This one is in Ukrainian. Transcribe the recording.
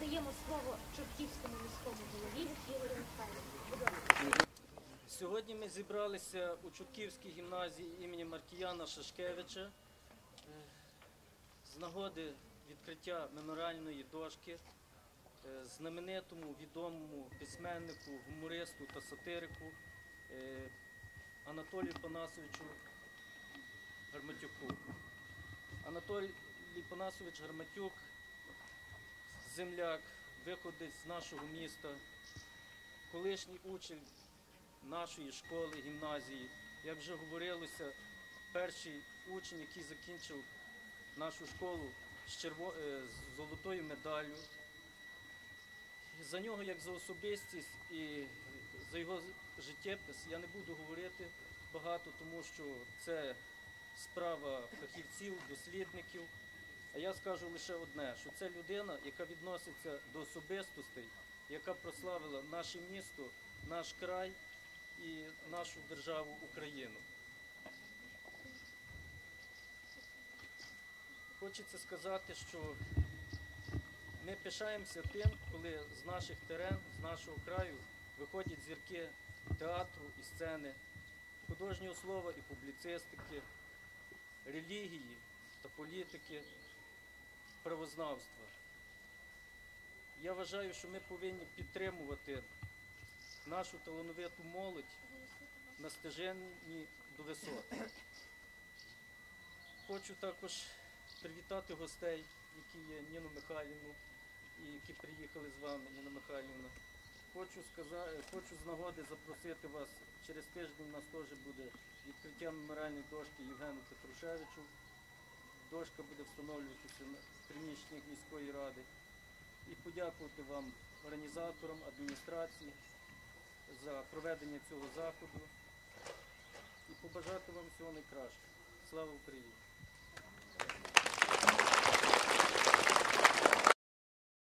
надаємо слово Чортківському міському голові Ігорю Михайловичу. Сьогодні ми зібралися у Чутківській гімназії імені Маркіяна Шашкевича е, з нагоди відкриття меморіальної дошки е, знаменитому відомому письменнику, гумористу та сатирику е, Анатолію Панасовичу Гарматюку. Анатолій Панасович Гарматюк, земляк, виходить з нашого міста, колишній учень нашої школи, гімназії. Як вже говорилося, перший учень, який закінчив нашу школу з, черво... е, з золотою медаллю. За нього, як за особистість і за його життєпис, я не буду говорити багато, тому що це справа фахівців, дослідників. А я скажу лише одне, що це людина, яка відноситься до особистостей, яка прославила наше місто, наш край і нашу державу Україну. Хочеться сказати, що ми пишаємося тим, коли з наших терен, з нашого краю виходять зірки театру і сцени, художнього слова і публіцистики, релігії та політики, правознавства. Я вважаю, що ми повинні підтримувати нашу талановиту молодь на стеженні до висот. Хочу також привітати гостей, які є Ніну Михайлівну, і які приїхали з вами, Ніна Михайлівна. Хочу сказати, хочу з нагоди запросити вас. Через тиждень у нас теж буде відкриття меморіальної дошки Євгену Петрушевичу. Дошка буде встановлюватися на приміщеннях міської ради. І подякувати вам, організаторам, адміністрації, за проведення цього заходу і побажати вам всього найкращого. Слава Україні!